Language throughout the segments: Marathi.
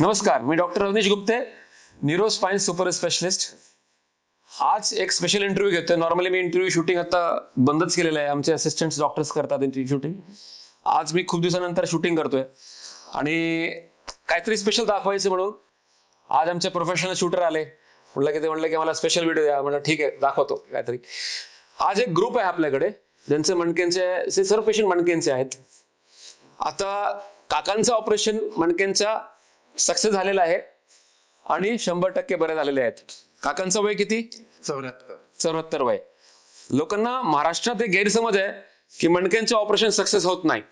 नमस्कार मी doctor Ravneesh Gupte neuro spine super specialist. आज एक स्पेशल इंटरव्ह्यू घेतोय. नॉर्मली मी इंटरव्ह्यू शूटिंग आता बंदच केलेलं आहे. आमचे असिस्टंट डॉक्टर्स करतात इंटरव्ह्यू शूटिंग आज मी खूप दिवसानंतर शूटिंग करतोय. आणि काहीतरी स्पेशल दाखवायचं म्हणून आज आमचे प्रोफेशनल शूटर आले. म्हटलं की ते म्हणलं की मला स्पेशल व्हिडिओ द्या. म्हणलं ठीक आहे दाखवतो काहीतरी. आज एक ग्रुप आहे आपल्याकडे. ज्यांचे मणक्यांचे सर्व पेशंट मणक्यांचे आहेत. आता काकांचं ऑपरेशन मणक्यांचा सक्सेस झालेलं आहे. आणि शंभर टक्के बरे झालेले आहेत. काकांचं वय किती? चौऱ्याहत्तर. चौऱ्याहत्तर वय. लोकांना महाराष्ट्रात एक गैरसमज आहे की मणक्यांचे ऑपरेशन सक्सेस होत नाही.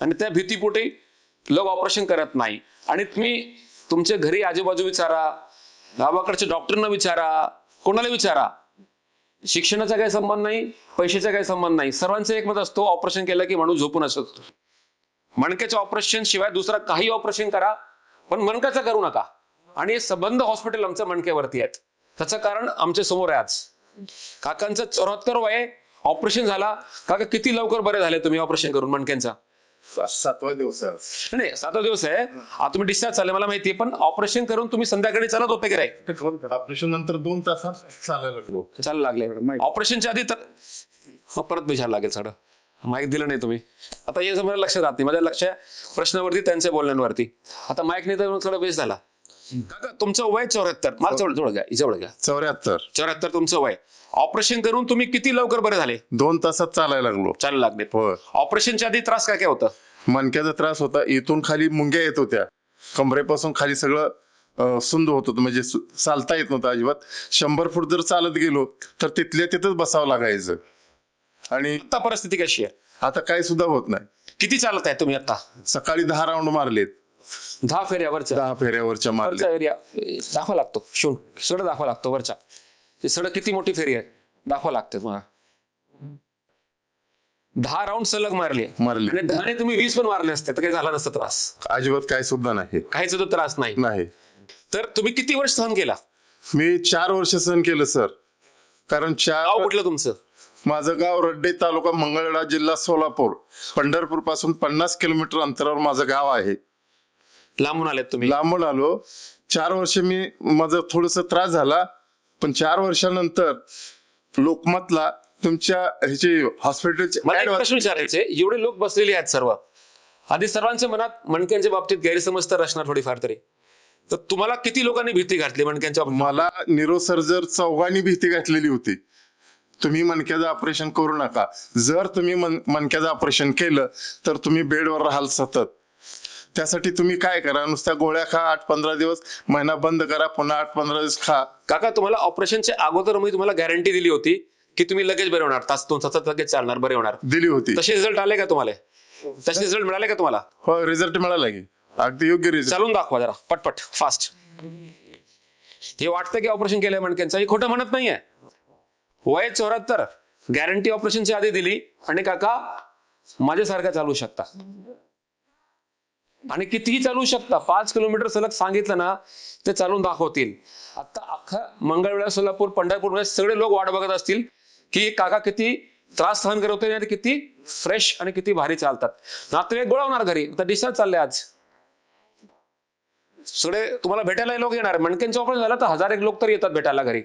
आणि त्या भीतीपोटी लोक ऑपरेशन करत नाही. आणि तुम्ही तुमच्या घरी आजूबाजू विचारा गावाकडच्या डॉक्टरना विचारा कोणाला विचारा. शिक्षणाचा काही संबंध नाही पैशाचा काही संबंध नाही. सर्वांचं एक मत असतो ऑपरेशन केलं की माणूस झोपून असतो. मणक्याच्या ऑपरेशन शिवाय दुसरा काही ऑपरेशन करा पण मणक्याचं करू नका. आणि हे संबंध हॉस्पिटल आमच्या मणक्यावरती आहेत. त्याचं कारण आमच्यासमोर आहे आज. काकांचं चौऱ्याहत्तर वय ऑपरेशन झाला. काका किती लवकर बरे झाले तुम्ही ऑपरेशन करून मणक्यांचा सातवा दिवस आहे. नाही साता दिवस आहे. आता तुम्ही डिस्चार्ज झाले मला माहितीये पण ऑपरेशन करून तुम्ही संध्याकाळी चालत होते की नाही ऑपरेशन नंतर दोन तासात चालायला लागलो. चालू लागले. ऑपरेशनच्या आधी तर परत विचार लागेल सगळं. माईक दिलं नाही तुम्ही. आता हे मला लक्षात राहत. नाही माझ्या लक्ष प्रश्नावरती त्यांच्या बोलण्यांवरती. आता माईक नाही तर थोडा वेस्ट झाला. काका तुमचं वय चौऱ्याहत्तर. मला जवळ जवळ घ्या. जवळ घ्या. चौऱ्याहत्तर. चौऱ्याहत्तर तुमचं वय. ऑपरेशन करून तुम्ही किती लवकर बरे झाले? दोन तासात चालायला लागलो. चालू लागले. ऑपरेशनच्या आधी त्रास काय काय होतं? मणक्याचा त्रास होता. इथून खाली मुंग्या येत होत्या. कमरेपासून खाली सगळं सुंद होत होतं. म्हणजे चालता येत नव्हतं अजिबात. शंभर फूट जर चालत गेलो तर तिथल्या तिथंच बसावं लागायचं. आणि आता परिस्थिती कशी आहे? आता काही सुद्धा होत नाही. किती चालत आहे तुम्ही आता सकाळी दहा राऊंड मारलेत. दहा फेऱ्यावरच्या? दहा फेऱ्यावरच्या वरचा मारले एरिया दाखवा लागतो. शून सड दाखवा लागतो वरचा ते सड किती मोठी फेरी आहे? दाखवा लागते तुम्हाला दहा राऊंड सलग मारले. मारले. आणि दहाने तुम्ही वीस पण मारले असते तर काही झाला नसतं त्रास. अजिबात काही सुद्धा नाही. काहीच सुद्धा त्रास नाही. नाही. तर तुम्ही किती वर्ष सहन केला? मी चार वर्ष सहन केलं सर. कारण गाव चार कुठलं तुमचं? माझं गाव रड्डे तालुका मंगळवेढा जिल्हा सोलापूर. पंढरपूरपासून पन्नास किलोमीटर अंतरावर माझं गाव आहे. लांबून आलेत तुम्ही? लांबून आलो. चार वर्ष मी माझं थोडस त्रास झाला. पण चार वर्षानंतर लोकमतला तुमच्या ह्याची हॉस्पिटलची मला एक ad प्रश्न विचारायचे एवढे लोक बसलेले आहेत सर्व. आधी सर्वांच्या मनात मणक्यांच्या बाबतीत गैरसमज तर असणार थोडीफार तरी. तर तुम्हाला किती लोकांनी भीती घातली मणक्यांच्या बाबतीत? मला निरो सर्जर चौघांनी भीती घातलेली होती. तुम्ही मणक्याचं ऑपरेशन करू नका. जर तुम्ही मणक्याचं ऑपरेशन केलं तर तुम्ही बेडवर राहाल सतत. त्यासाठी तुम्ही काय करा? नुसत्या गोळ्या खा आठ पंधरा दिवस. महिना बंद करा पुन्हा आठ पंधरा दिवस खा. काका तुम्हाला ऑपरेशनच्या अगोदर मी तुम्हाला गॅरंटी दिली होती की तुम्ही लगेच बरे होणार. तास दोन तासात लगेच चालणार बरे होणार. दिली होती. तसे रिझल्ट आले का तुम्हाला? तसे रिझल्ट मिळाले का तुम्हाला? हो रिझल्ट मिळाला की. अगदी योग्य रिझल्ट चालून दाखवा जरा पटपट फास्ट हे वाटतं की ऑपरेशन केलंय मणक्यांचं? हे खोटं म्हणत नाहीये. वय चौऱ्याहत्तर गॅरंटी ऑपरेशनची आधी दिली. आणि काका माझ्यासारखा चालू शकता. आणि कितीही चालू शकता पाच किलोमीटर सलग सांगितलं ना ते चालून दाखवतील. आता अख्खा मंगळवेळा सोलापूर पंढरपूरमध्ये सगळे लोक वाट बघत असतील की काका किती त्रास सहन करत होते आणि किती फ्रेश आणि किती भारी चालतात. नातेवाईक होणार घरी. आता डिस्चार्ज चालले आज. सगळे तुम्हाला भेटायला लोक येणार. मणक्यांचं ऑपरेशन झालं तर हजार एक लोक तर येतात भेटायला घरी.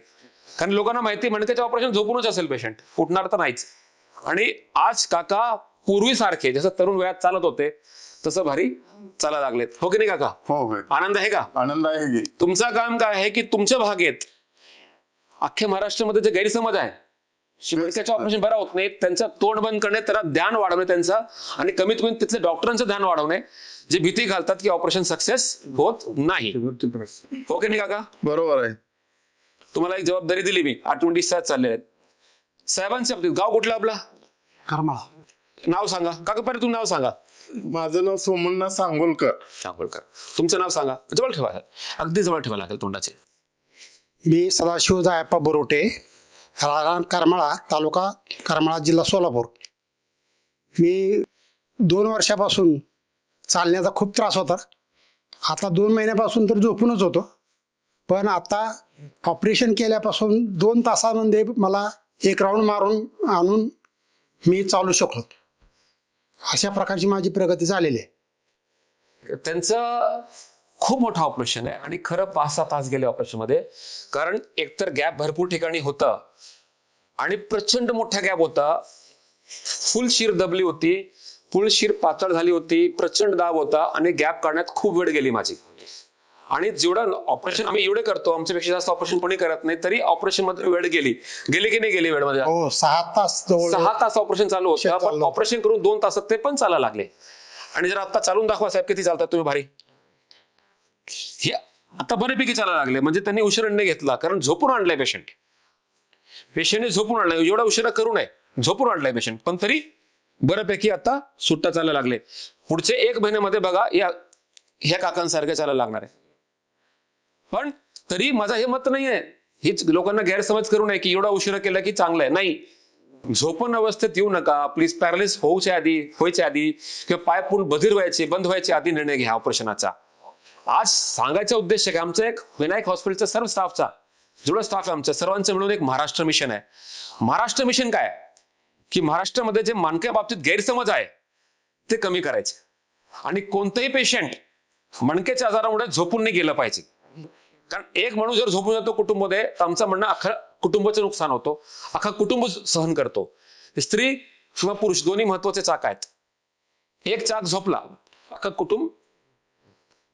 कारण लोकांना माहिती आहे, मणक्याचं ऑपरेशन झोपूनच असेल पेशंट उठणार तर नाहीच. आणि आज काका पूर्वीसारखे जसं तरुण वयात चालत होते तसं भारी चालायला लागलेत. हो की नाही काका? हो होय आनंद आहे का? आनंद आहे की. तुमचं काम काय आहे की तुमच्या भागेत अख्ख्या महाराष्ट्रामध्ये जे गैरसमज आहे शिमणक्याचं ऑपरेशन बरा होत नाही त्यांचं तोंड बंद करणे त्याला ध्यान वाढवणे त्यांचं आणि कमीत कमी तिथल्या डॉक्टरांचं ध्यान वाढवणे जे भीती घालतात की ऑपरेशन सक्सेस होत नाही. हो की नाही काका? बरोबर आहे. तुम्हाला एक जबाबदारी दिली मी. आठवण डिस्चार्ज चालले आहेत. साहेबांच्या बाबतीत गाव कुठलं आपला? करमाळा. नाव सांगा. काका पहिले तुम्ही नाव सांगा. माझं नाव सोमनाथ सांगोलकर. सांगोलकर. तुमचं नाव सांगा. जवळ ठेवा. अगदी जवळ ठेवा लागेल तोंडाचे. मी सदाशिव जायप्पा बोरोटे राहणार करमाळा तालुका करमाळा जिल्हा सोलापूर. मी दोन वर्षापासून चालण्याचा खूप त्रास होता. आता दोन महिन्यापासून तर झोपूनच होतो. पण आता ऑपरेशन केल्यापासून दोन तासामध्ये मला एक राऊंड मारून आणून मी चालू शकलो. अशा प्रकारची माझी प्रगती झालेली आहे. त्यांचं खूप मोठं ऑपरेशन आहे आणि खरं पाच सहा तास गेले ऑपरेशनमध्ये. कारण एकतर गॅप भरपूर ठिकाणी होतं आणि प्रचंड मोठा गॅप होता. फुल शिर दबली होती फुल शिर पातळ झाली होती प्रचंड दाब होता आणि गॅप काढण्यात खूप वेळ गेली माझी. आणि जेवढं ऑपरेशन आम्ही एवढे करतो आमच्यापेक्षा जास्त ऑपरेशन कोणी करत नाही तरी ऑपरेशनमध्ये वेळ गेली. गेली की नाही गेली वेळमध्ये? हो सहा तास सहा तास ऑपरेशन चालू होतं. पण. ऑपरेशन करून दोन तासात ते पण चालायला लागले. आणि जर आता चालून दाखवा साहेब किती चालतात तुम्ही भारी? हे आता बऱ्यापैकी चालायला लागले. म्हणजे त्यांनी उशिरा निर्णय घेतला कारण झोपून आणलाय पेशंट पेशंटने झोपून आणलाय. एवढा उशिरा करू नये. झोपून आणलाय पेशंट पण तरी बऱ्यापैकी आता सुट्टा चालायला लागले. पुढचे एक महिन्यामध्ये बघा या ह्या काकांसारखे चालायला लागणार आहे. पण तरी माझं हे मत नाहीये. हेच लोकांना गैरसमज करू नये की एवढा उशिरा केला की चांगलं आहे नाही. झोपण अवस्थेत येऊ नका. प्लीज पॅरालिस होऊच्या आधी व्हायच्या आधी किंवा पाय पूर्ण बधीर व्हायचे बंद व्हायचे आधी निर्णय घ्या ऑपरेशनाचा. आज सांगायचा उद्देश आहे की आमचा एक विनायक हॉस्पिटलचा सर्व स्टाफचा जेवढा स्टाफ आहे आमचा. सर्वांचं मिळून एक महाराष्ट्र मिशन आहे. महाराष्ट्र मिशन काय? की महाराष्ट्रामध्ये जे मानक्या बाबतीत गैरसमज आहे ते कमी करायचे. आणि कोणतंही पेशंट मणक्याच्या आजारामुळे झोपून नाही गेलं पाहिजे. कारण एक माणूस जर झोपून जातो कुटुंबमध्ये तर आमचं म्हणणं अख्खा कुटुंबाचं नुकसान होतो. अख्खा कुटुंब सहन करतो. स्त्री किंवा पुरुष दोन्ही महत्त्वाचे चाक आहेत. एक चाक झोपला अख्खा कुटुंब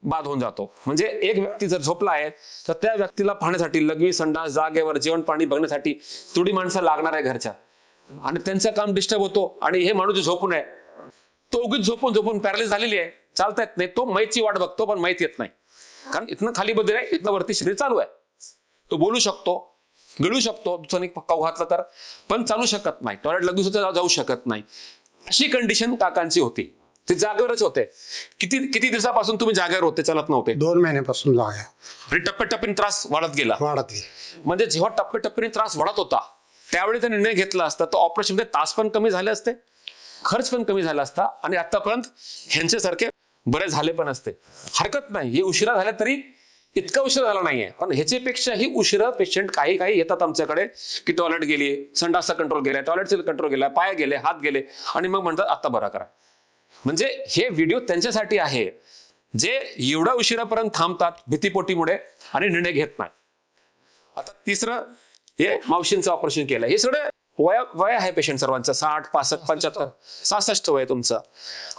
बाद होऊन जातो. म्हणजे एक व्यक्ती जर झोपला आहे तर त्या व्यक्तीला पाहण्यासाठी लघवी संडास जागेवर जेवण पाणी बघण्यासाठी थोडी माणसं लागणार आहे घरच्या. आणि त्यांचं काम डिस्टर्ब होतो. आणि हे माणूस झोपून आहे तो उगीच झोपून झोपून पॅरालिस झालेली आहे. चालता येत नाही. तो मैची वाट बघतो पण माहिती येत नाही. कारण इथनं खाली बदल आहे इथनं वरती शरीर चालू आहे. तो बोलू शकतो गिळू शकतो दुसऱ्याने पक्का घातला तर पण चालू शकत नाही. टॉयलेट लगेच सुद्धा जाऊ शकत नाही. अशी कंडिशन काकांची होती. ते जागेवरच होते. किती किती दिवसापासून तुम्ही जागेवर होते चालत नव्हते? दोन महिन्यापासून आणि टप्प्याटप्प्याने त्रास वाढत गेला. वाढत गेली. म्हणजे जेव्हा टप्प्याटप्प्याने त्रास वाढत होता त्यावेळी ते निर्णय घेतला असता तर ऑपरेशनमध्ये तास पण कमी झाले असते खर्च पण कमी झाला असता आणि आतापर्यंत ह्यांच्यासारखे बरे झाले पण असते. हरकत नाही. हे उशिरा झाल्या तरी इतका उशिरा झाला नाहीये. पण ह्याच्यापेक्षाही उशिरा पेशंट काही काही येतात आमच्याकडे की टॉयलेट गेली संडासचा कंट्रोल गेलाय टॉयलेटचा कंट्रोल गेला पाय गेले हात गेले आणि मग म्हणतात आता बरा करा. म्हणजे हे व्हिडिओ त्यांच्यासाठी आहे. जे एवढा उशिरापर्यंत थांबतात भीतीपोटीमुळे आणि निर्णय घेत नाही. आता तिसरं हे मावशींचं ऑपरेशन केलं. हे सगळं वय वय आहे पेशंट सर्वांचं. साठ पासष्ट पंच्याहत्तर सहासष्ट वय तुमचं.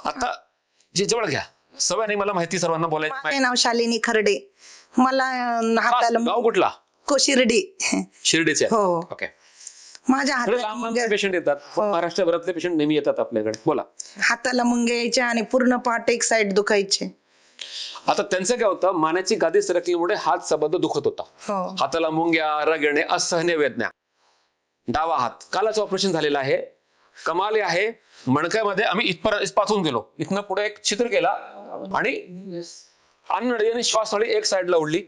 आता जे जवळ घ्या. सवय नाही मला माहिती सर्वांना बोलायची माझे नाव शालिनी खर्डे. मला अं, हाताला गाव कुठला? को शिर्डी. शिर्डीचे. हो. ओके. माझ्या लांब हाताला लांबचे पेशंट येतात. हो. महाराष्ट्रभरातले पेशंट नेहमी येतात आपल्याकडे. बोला. हाताला मुंगे यायचे आणि पूर्ण पाठ एक साइड दुखायचे. आता त्यांचं काय होतं? मानेची गादी सरकल्यामुळे हात सबंध दुखत होता. हो. हाताला मुंग्या रगणे असहनीय वेदना. डावा हात. कालच ऑपरेशन झालेलं आहे. कमाली आहे. मणक्यामध्ये आम्ही इथपर इथपासून गेलो. इथनं पुढे एक चित्र केला आणि अन्नळी आणि श्वासनळी एक साईडला ओढली.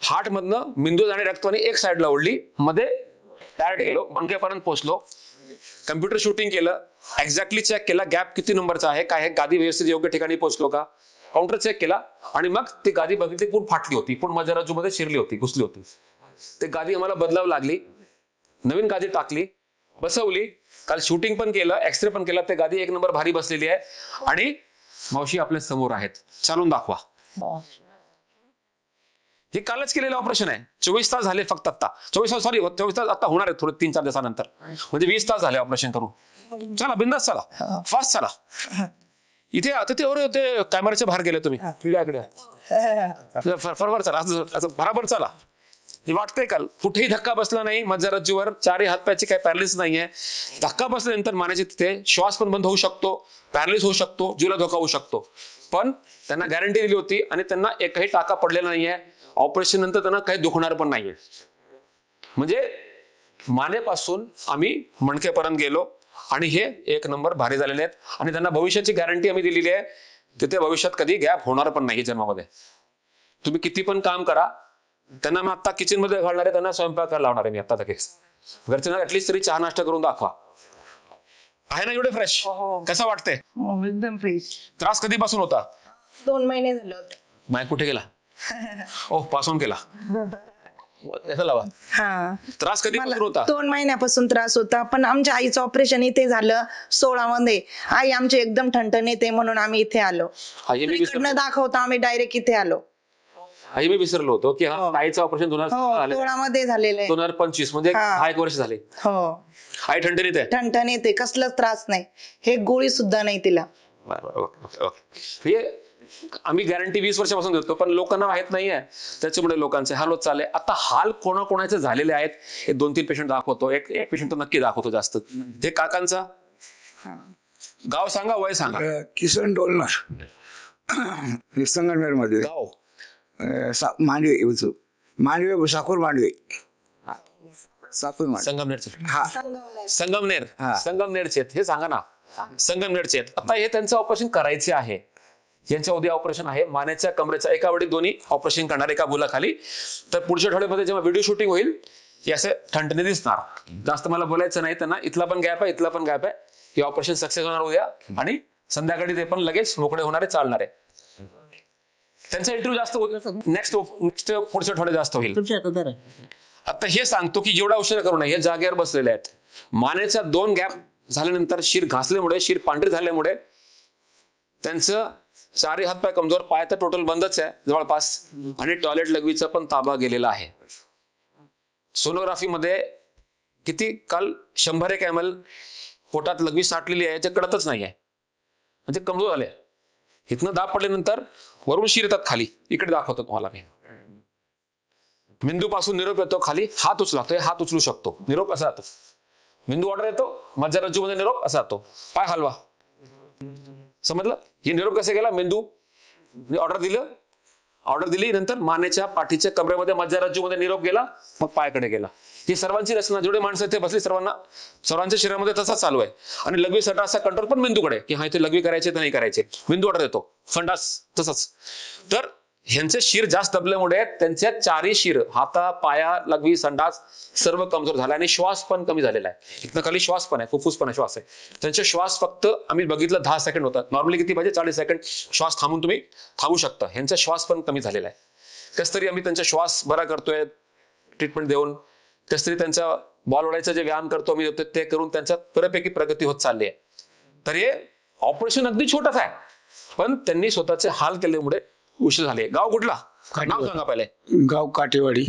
हार्ट मधनं मेंदू आणि रक्तवाणी एक साईडला ओढली. मध्ये डायरेक्ट गेलो. मणक्यापर्यंत पोहोचलो. कम्प्युटर शूटिंग केलं. एक्झॅक्टली चेक केला. गॅप किती नंबरचा आहे काय गादी व्यवस्थित योग्य ठिकाणी पोहोचलो का? काउंटर चेक केला. आणि मग ती गादी बघितली पूर्ण फाटली होती. पूर्ण माझ्या राजूमध्ये शिरली होती घुसली होती. ते गादी आम्हाला बदलावी लागली. नवीन गादी टाकली. बसवली. काल शूटिंग पण केलं एक्सरे पण केला ते गादी एक नंबर भारी बसलेली आहे. आणि मावशी आपल्यासमोर आहेत. चालून दाखवा. हे कालच केलेलं ऑपरेशन आहे. चोवीस तास झाले फक्त आता चोवीस तास सॉरी चोवीस तास आता होणार आहे थोडे तीन चार दिवसानंतर. म्हणजे वीस तास झाले ऑपरेशन करून. चला बिंदास चला. फास्ट चला. इथे आता ते अरे ते कॅमेऱ्याच्या बाहेर गेले तुम्ही. इकडे बरोबर चला. असं बराबर चला. वाटतंय काल. कुठेही धक्का बसला नाही माझ्या चारही हातपायाची काही पॅरलिस नाहीये. धक्का बसल्यानंतर मानाचे तिथे श्वास पण बंद होऊ शकतो पॅरलिस होऊ शकतो जीवला धोका होऊ शकतो. पण त्यांना गॅरंटी दिली होती आणि त्यांना एकही टाका पडलेला नाहीये. ऑपरेशन नंतर त्यांना काही दुखणार पण नाहीये. म्हणजे मानेपासून आम्ही मणकेपर्यंत गेलो आणि हे एक नंबर भारी झालेले आहेत. आणि त्यांना भविष्याची गॅरंटी आम्ही दिलेली आहे. तिथे भविष्यात कधी गॅप होणार पण नाही जन्मामध्ये. तुम्ही किती पण काम करा त्यांना मी आता किचनमध्ये घालणार आहे त्यांना स्वयंपाक लावणार आहे मी आता लगेच. घरच्यांना ऍटलीस्ट तरी चहा नाश्ता करून दाखवा. आहे ना एवढे फ्रेश कसं वाटतंय? हो, एकदम फ्रेश त्रास कधीपासून होता? दोन महिने झाले होते. माय कुठे गेला? ओ पासून केला लावा. हा. त्रास कधी मला होता? दोन महिन्यापासून त्रास होता पण आमच्या आईचं ऑपरेशन इथे झालं सोळा मध्ये आई आमची एकदम ठणठण येते म्हणून आम्ही इथे आलो. आई मी विसरलो. इकडनं दाखवता आम्ही डायरेक्ट इथे आलो. आई मी विसरलो होतो की हा हो. आईचं ऑपरेशन दोन हो हजार सोळा मध्ये झालेलं आहे. दोन हजार पंचवीस म्हणजे हा. दहा एक वर्ष झाले. हो. आई ठणठणीत आहे. ठणठण येते कसलाच त्रास नाही. हे गोळी सुद्धा नाही तिला. बरं, बरं, ओके, ओके, ओके. हे आम्ही गॅरंटी वीस वर्षापासून देतो पण लोकांना माहीत नाहीये त्याच्यामुळे लोकांचे हाल होत चालले. आता हाल कोणाकोणाचे झालेले आहेत हे दोन तीन पेशंट दाखवतो. एक एक पेशंट नक्की दाखवतो जास्त. हे काकांचा? गाव सांगा वय सांगा. अ, किसन डोलणार हे मध्ये गाव. सा- मांडवे इवचू. मांडवे साकूर मांडवे. संगमनेरचे. हा. संगमनेर. हा. संगमनेरचे आहेत. हे सांगा ना. संगमनेरचे आहेत. आता हे त्यांचं ऑपरेशन करायचे आहे. यांच्या उद्या ऑपरेशन आहे. मानेच्या कमरेच्या एका वेळी दोन्ही ऑपरेशन करणार एका बुलाखाली. तर पुढच्या आठवड्यामध्ये जेव्हा व्हिडिओ शूटिंग होईल हे असे ठणठणे दिसणार. जास्त मला बोलायचं नाही त्यांना. इथला पण गॅप आहे इथला पण गॅप आहे. हे ऑपरेशन सक्सेस होणार उद्या. आणि संध्याकाळी ते पण लगेच मोकळे होणारे चालणार. आहे त्यांचा इंटरव्ह्यू जास्त नेक्स्ट नेक्स्ट पुढच्या आठवड्यात जास्त होईल. आता हे सांगतो की एवढा उशीर करू नये हे जागेवर बसलेले आहेत. मानेच्या दोन गॅप झाल्यानंतर शिर घासल्यामुळे शिर पांढरी झाल्यामुळे त्यांचं चारही हातपाय कमजोर पाय तर टोटल बंदच आहे जवळपास. आणि टॉयलेट लगवीचा पण ताबा गेलेला आहे. सोनोग्राफी मध्ये किती काल शंभर एक एम एल पोटात लघवी साठलेली आहे याच्या कळतच नाही आहे म्हणजे कमजोर झाले. इथनं दाब पडल्यानंतर वरून शिर येतात खाली. इकडे दाखवतो तुम्हाला मी. मेंदू पासून निरोप येतो खाली. हात उचलातोय हात उचलू शकतो. निरोप असा जातो. मेंदू ऑर्डर येतो. मज्जारज्जू मध्ये निरोप असा जातो. पाय हलवा. समजलं? हे निरोप कसे गेला मेंदू ऑर्डर दिलं. ऑर्डर दिली नंतर मानेच्या पाठीच्या कमरेमध्ये मज्जारज्जू मध्ये निरोप गेला मग पायाकडे गेला. ही सर्वांची रचना जेवढे माणसं इथे बसली सर्वांना सर्वांच्या शरीरामध्ये तसाच चालू आहे. आणि लघवी सटा असा कंट्रोल पण मेंदूकडे की हा इथे लघवी करायचे तर नाही करायचे. मेंदू ऑर्डर येतो फंडास तसंच. तर ह्यांचे शिर जास्त दबल्यामुळे त्यांच्या चारही शिर हाता पाया लघवी संडास सर्व कमजोर झाला आणि श्वास पण कमी झालेला आहे. इथनं खाली श्वास पण आहे फुफ्फुस पण आहे श्वास आहे. त्यांचे श्वास फक्त आम्ही बघितलं दहा सेकंड होतात नॉर्मली किती पाहिजे? चाळीस सेकंड श्वास थांबून तुम्ही थांबू शकता. ह्यांचा श्वास पण कमी झालेला आहे. कस तरी आम्ही त्यांचा श्वास बरा करतोय ट्रीटमेंट देऊन. कस तरी त्यांचा बॉल ओढायचा जे व्यायाम करतो मी देतो ते करून त्यांच्या बऱ्यापैकी प्रगती होत चालली आहे. तर हे ऑपरेशन अगदी छोटंच आहे. पण त्यांनी स्वतःचे हाल केल्यामुळे उशीर झाले. गाव कुठला? नाव सांगा पहिले. गाव काटेवाडी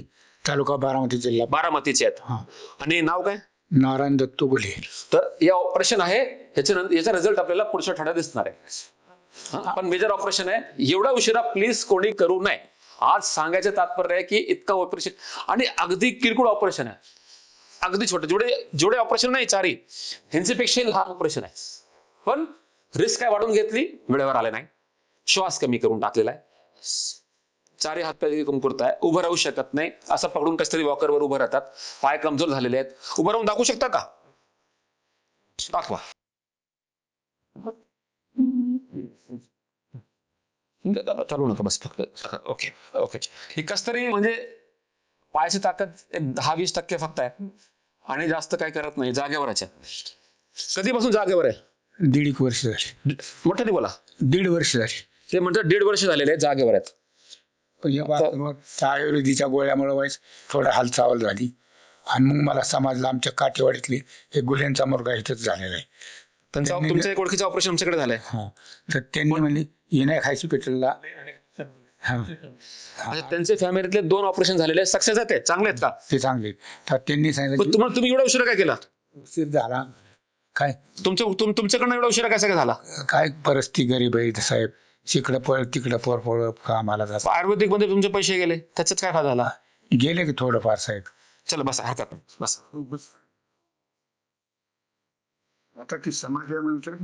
तालुका बारामती जिल्हा. बारामतीचे आहेत. हा. आणि नाव काय? नारायण दत्तू गुले. तर हे ऑपरेशन आहे याच्या नंतर याचा रिझल्ट आपल्याला पुढच्या आठवड्यात दिसणार आहे. पण मेजर ऑपरेशन आहे. एवढा उशिरा प्लीज कोणी करू नये. आज सांगायचं तात्पर्य आहे की इतकं ऑपरेशन आणि अगदी किरकोळ ऑपरेशन आहे. अगदी छोटे जेवढे जेवढे ऑपरेशन नाही चारी ह्यांच्यापेक्षा लहान ऑपरेशन आहे. पण रिस्क काय वाढून घेतली? वेळेवर आले नाही. श्वास कमी करून टाकलेला आहे. चारही हात पाय कमकुरत आहे. उभं राहू शकत नाही. असं पकडून कसं तरी वॉकरवर उभं राहतात. पाय कमजोर झालेले आहेत. उभं राहून दाखवू शकता का? दाखवा. चालू नका बस. फक्त ओके. ओके. ही कस तरी म्हणजे पायाची ताकद एक दहा वीस टक्के फक्त आहे. आणि जास्त काय करत नाही. जागेवरच आहे. कधीपासून जागेवर आहे? दीड एक वर्ष झाली. मोठ्याने बोला. दीड वर्ष झाली. ते म्हणतात दीड वर्ष झालेले आहेत जागेवर आहेत पण बाबा- मग त्या आयुर्वेदीच्या गोळ्यामुळे वाईस थोडा हालचाल झाली. आणि मग मला समजलं आमच्या काटेवाडीतली एक गुल्ह्यांचा मुलगा इथंच झालेला आहे. त्यांचं त्यांनी- तुमच्या एक ओळखीचं ऑपरेशन आमच्याकडे झालंय. हा. तर त्यांनी म्हणले नाही खायची हा. अच्छा, त्यांचे फॅमिलीतले दोन ऑपरेशन झालेले सक्सेस आहेत ते. चांगले आहेत का? ते चांगले तर त्यांनी सांगितलं पण तुम्हाला तुम्ही एवढा उशिरा काय केला? उशीर झाला. काय? तुमच्या तुम- तुमच्याकडनं एवढा उशिरा कसा काय झाला? काय परिस्थिती गरीब आहे साहेब. तिकडं पळ तिकडं पळ पळ कामाला जात आयुर्वेदिकमध्ये तुमचे पैसे गेले त्याच्यात काय फायदा झाला? गेले की थोडंफार साहेब. चला बस हरकत नाही. बस. आता ती समाजानंतर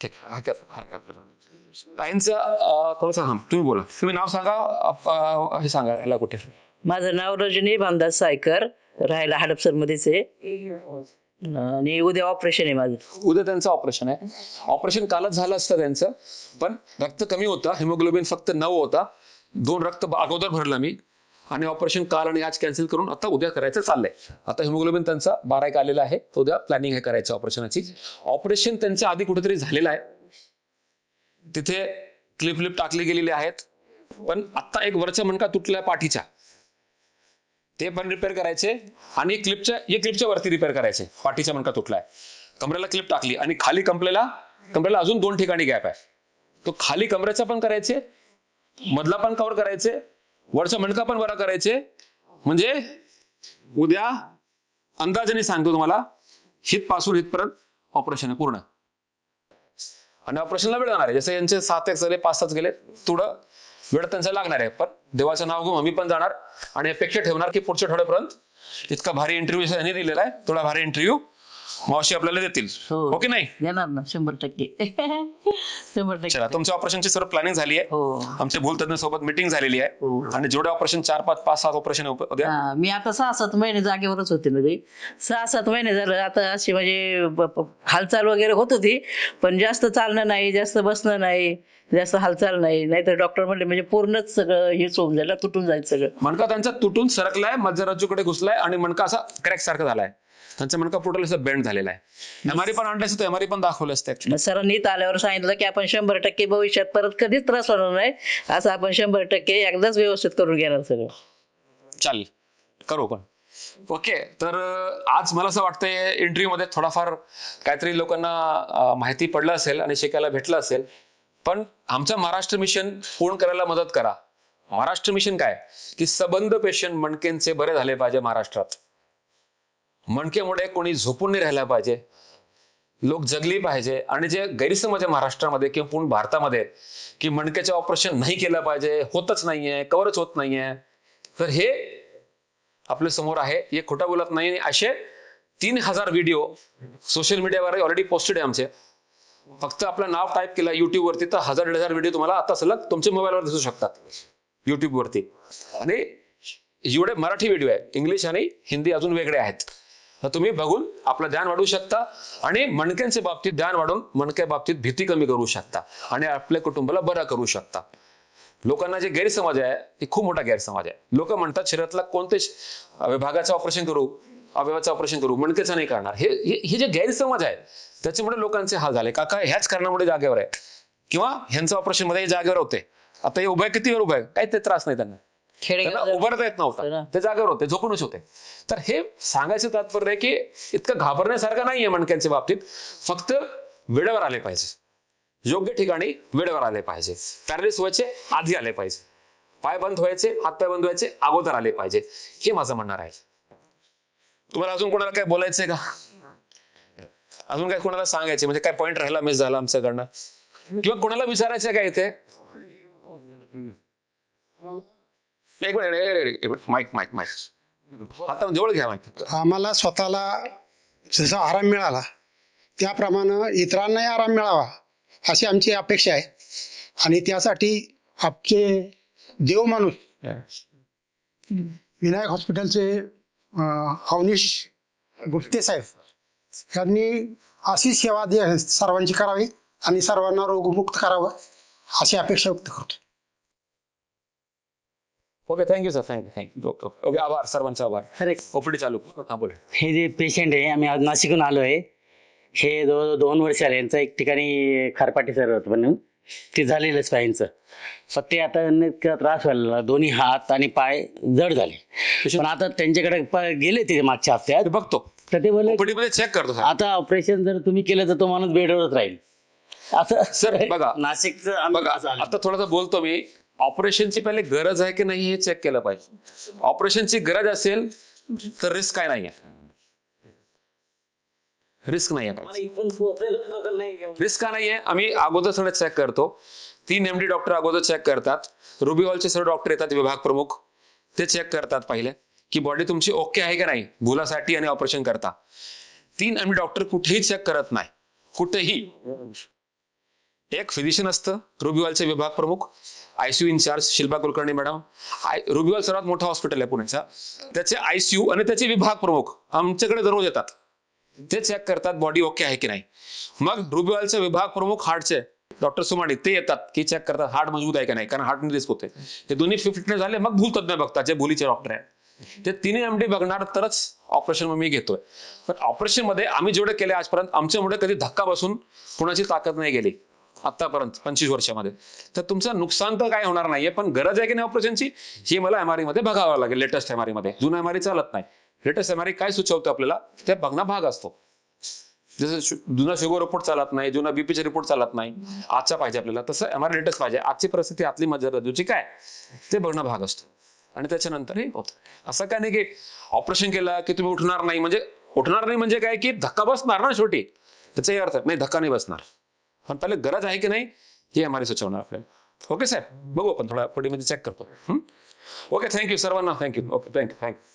ठीक आहे. हरकत हरकत नाही. ताईंचं अं, तुम्ही बोला. तुम्ही नाव सांगा अं, हे सांगा याला कुठे? माझं नाव रजनी भामदास सायकर राहायला हडपसर मध्येच आहे आणि उद्या ऑपरेशन आहे माझं. उद्या त्यांचं ऑपरेशन आहे. ऑपरेशन कालच झालं असतं त्यांचं पण रक्त कमी होतं. हिमोग्लोबिन फक्त नऊ होता. दोन रक्त अगोदर भरलं मी. आणि ऑपरेशन काल आणि आज कॅन्सल करून आता उद्या करायचं चाललंय. आता हिमोग्लोबिन त्यांचा बारा एक आलेला आहे. तो उद्या प्लॅनिंग आहे करायचं ऑपरेशनाची ऑपरेशन त्यांच्या आधी कुठेतरी झालेलं आहे. तिथे क्लिप क्लिप टाकली गेलेली आहेत. पण आता एक वरचा मणका तुटलाय पाठीच्या. ते पण रिपेअर करायचे आणि क्लिपच्या या क्लिपच्या वरती रिपेअर करायचे. पाठीचा मणका तुटलाय. कमरेला क्लिप टाकली आणि खाली कमरेला कमरेला अजून दोन ठिकाणी गॅप आहे. तो खाली कमरेचा पण करायचे मधला पण कव्हर करायचे वरचा मणका पण बरा करायचे. म्हणजे उद्या अंदाजाने सांगतो तुम्हाला हितपासून हितपर्यंत ऑपरेशन आहे पूर्ण. आणि ऑपरेशनला वेळ जाणार आहे. जसं यांचे सात एक झाले पाच सात गेले थोडं वेळ त्यांचा लागणार आहे. पण देवाचं नाव घेऊन आम्ही पण जाणार आणि अपेक्षा ठेवणार की पुढच्या आठवड्यापर्यंत इतका भारी इंटरव्ह्यू यांनी दिलेला आहे. थोडा भारी इंटरव्ह्यू मावशी आपल्याला देतील. हो. ओके नाही? देणार ना शंभर टक्के. शंभर चला टक्के तुमच्या ऑपरेशनची सर्व प्लॅनिंग झाली आहे. हो. आमचे भूलतज्ञ सोबत मिटिंग झालेली आहे. हो. आणि जेवढे ऑपरेशन चार पाच पाच सात ऑपरेशन उद्या. हा, मी आता सहा सात महिने जागेवरच होते ना ते सहा सात महिने झालं आता अशी म्हणजे ब- ब- हालचाल वगैरे होत होती पण जास्त चालणं नाही जास्त बसणं नाही जास्त हालचाल नाही. नाहीतर डॉक्टर म्हणले म्हणजे पूर्णच सगळं हेच होऊन जायला तुटून जाईल सगळं. मणका त्यांचा तुटून सरकलाय मध्यराजूकडे घुसलाय आणि मणका असा क्रॅक सारखा झालाय. त्यांचा मणका टोटल असं बेंड झालेला आहे? एमआरआय पण आणलं असतं एमआरआय पण दाखवलं असतं. मग सरांनी आल्यावर सांगितलं की आपण शंभर टक्के भविष्यात परत कधीच त्रास होणार नाही. असं आपण शंभर टक्के एकदाच व्यवस्थित करून घेणार सगळं. चालेल. करू पण. ओके. तर अं, आज मला असं वाटतंय इंटरव्ह्यू मध्ये थोडाफार काहीतरी लोकांना माहिती पडलं असेल आणि शिकायला भेटलं असेल. पण आमचं महाराष्ट्र मिशन पूर्ण करायला मदत करा. महाराष्ट्र मिशन काय? की सबंध पेशंट मणकेंचे बरे झाले पाहिजे महाराष्ट्रात. मणकेमुळे कोणी झोपून नाही राहिला पाहिजे. लोक जगली पाहिजे. आणि जे गैरसमज आहे महाराष्ट्रामध्ये किंवा पूर्ण भारतामध्ये की मणक्याचे ऑपरेशन नाही केलं पाहिजे होतच नाहीये कवरच होत नाहीये. तर हे आपल्यासमोर आहे. हे खोटा बोलत नाही. असे तीन हजार व्हिडिओ सोशल मीडियावर ऑलरेडी पोस्टेड आहे आमचे. फक्त आपलं नाव टाईप केलं युट्यूबवरती तर हजार दीड हजार व्हिडिओ तुम्हाला आता सलग तुमच्या मोबाईलवर दिसू शकतात. युट्यूबवरती आणि एवढे मराठी व्हिडिओ आहे. इंग्लिश आणि हिंदी अजून वेगळे आहेत. तर तुम्ही बघून आपलं ध्यान वाढवू शकता आणि मणक्यांच्या बाबतीत ध्यान वाढवून मणक्या बाबतीत भीती कमी करू शकता आणि आपल्या कुटुंबाला बरा करू शकता. लोकांना जे गैरसमज आहे ते खूप मोठा गैरसमज आहे. लोक म्हणतात शरीरातला कोणतेच विभागाचं ऑपरेशन करू अवयवाचं ऑपरेशन करू मणकेचं नाही करणार. हे हे जे गैरसमज आहे त्याच्यामुळे लोकांचे हाल झाले. काका ह्याच कारणामुळे जागेवर आहे. किंवा ह्यांचं ऑपरेशनमध्ये जागेवर होते. आता हे उभय किती वेळ उभय काही ते त्रास नाही त्यांना. त्यांना उभारता येत नव्हता. ते जागेवर होते झोपूनच होते. तर हे सांगायचं तात्पर्य आहे की इतकं घाबरण्यासारखं नाहीये मणक्यांच्या बाबतीत. फक्त वेळेवर आले पाहिजे. योग्य ठिकाणी वेळेवर आले पाहिजे. पॅरालिस व्हायचे आधी आले पाहिजे. पाय बंद व्हायचे हात पाय बंद व्हायचे अगोदर आले पाहिजे. हे माझं म्हणणार आहे तुम्हाला अजून कोणाला काय बोलायचंय का? अजून काय कोणाला सांगायचे म्हणजे काय पॉईंट राहिला मिस झाला आमच्याकडनं? किंवा कोणाला विचारायचं काय इथे? एक मिनिट एक मिनिट, एक मिनिट. माईक माईक माईक आता जवळ घ्या माईक आम्हाला स्वतःला जसा आराम मिळाला त्याप्रमाणे इतरांनाही आराम मिळावा अशी आमची अपेक्षा आहे. आणि त्यासाठी आपचे देव माणूस विनायक हॉस्पिटलचे अं, अवनीश गुप्ते साहेब यांनी अशी सेवा दे सर्वांची करावी आणि सर्वांना रोगमुक्त करावं अशी अपेक्षा व्यक्त करतो. Okay thank you sir thank you thank you okay okay आभार सर्वांचा आभार. अरे. ओपीडी चालू. हा बोल. हे जे पेशंट आहे आम्ही आज नाशिकहून आलो आहे. हे जवळजवळ दोन वर्ष आले यांचं एक ठिकाणी खारपाटी सर होतं म्हणून. ते झालेलं स्पाईनचं पण ते आता इतका त्रास व्हायला लागला. दोन्ही हात आणि पाय जड झाले. पण आता त्यांच्याकडे प- गेले ते मागच्या हप्त्यात. ते बघतो. तर ते बोलले ओपीडी मध्ये चेक करतो आता ऑपरेशन जर तुम्ही केलं तर तो माणूस बेडवरच राहील. असं सर, बघा. नाशिकचं आम्ही बघा असं आलं. आता थोडासा बोलतो मी. ऑपरेशनची पहिले गरज आहे की नाही हे चेक केलं पाहिजे. ऑपरेशनची गरज असेल तर रिस्क काय नाहीये. रिस्क नाही घेऊन. रिस्क का नाहीये? आम्ही अगोदर सगळं चेक करतो. तीन एमडी डॉक्टर अगोदर चेक करतात. रुबीवॉलचे सर्व डॉक्टर येतात विभाग प्रमुख. ते चेक करतात पहिले की बॉडी तुमची ओके आहे की नाही? भुलासाठी आणि ऑपरेशन करता. तीन एमडी डॉक्टर कुठेही चेक करत नाही. कुठेही. एक फिजिशियन असतं रुबीवालचे विभाग प्रमुख. ICU incharge Shilpa Kulkarni madam I रुबीवाल सर्वात मोठा हॉस्पिटल आहे पुण्याचा. त्याचे आयसीयू आणि त्याचे विभाग प्रमुख आमच्याकडे दररोज येतात. ते चेक करतात बॉडी ओके आहे की नाही. मग रुबीवालचे विभाग प्रमुख हार्टचे डॉक्टर सुमाणी ते येतात की चेक करतात हार्ट मजबूत आहे का नाही कारण हार्ट रिस्क होते. ते दोन्ही फिटनेस झाले मग भूल तज्ञ बघतात जे भुलीचे डॉक्टर आहेत. ते तिन्ही एमडी बघणार तरच ऑपरेशन मी घेतोय. पण ऑपरेशनमध्ये आम्ही जेवढे केले आजपर्यंत आमच्यामुळे कधी धक्का बसून कुणाची ताकद नाही गेली. आतापर्यंत पंचवीस वर्षामध्ये. तर तुमचं नुकसान तर काय होणार नाहीये पण गरज आहे की नाही ऑपरेशनची? हे मला एमआरआयमध्ये बघावं लागेल लेटेस्ट एमआरआयमध्ये. जुना एमआरआय चालत नाही. लेटेस्ट एमआरआय काय सुचवतं आपल्याला? ते बघणं भाग असतो. जसं जुना शुगर रिपोर्ट चालत नाही जुना बीपीचा रिपोर्ट चालत नाही. आजचा पाहिजे आपल्याला तसं एमआरआय लेटेस्ट पाहिजे. आजची परिस्थिती आतली मजा रजूची काय? ते बघणं भाग असतो. आणि त्याच्यानंतर हे होतं. असं काय नाही की ऑपरेशन केलं की तुम्ही उठणार नाही? म्हणजे उठणार नाही म्हणजे काय? की धक्का बसणार ना शेवटी? त्याचाही अर्थ नाही धक्का नाही बसणार. पण पहिले गरज आहे की नाही हे हमारी सुचवणार आपल्याला. ओके साहेब? बघू आपण थोडा पुढे मध्ये चेक करतो. ओके थँक्यू सर्वांना. Thank you okay thank you thank you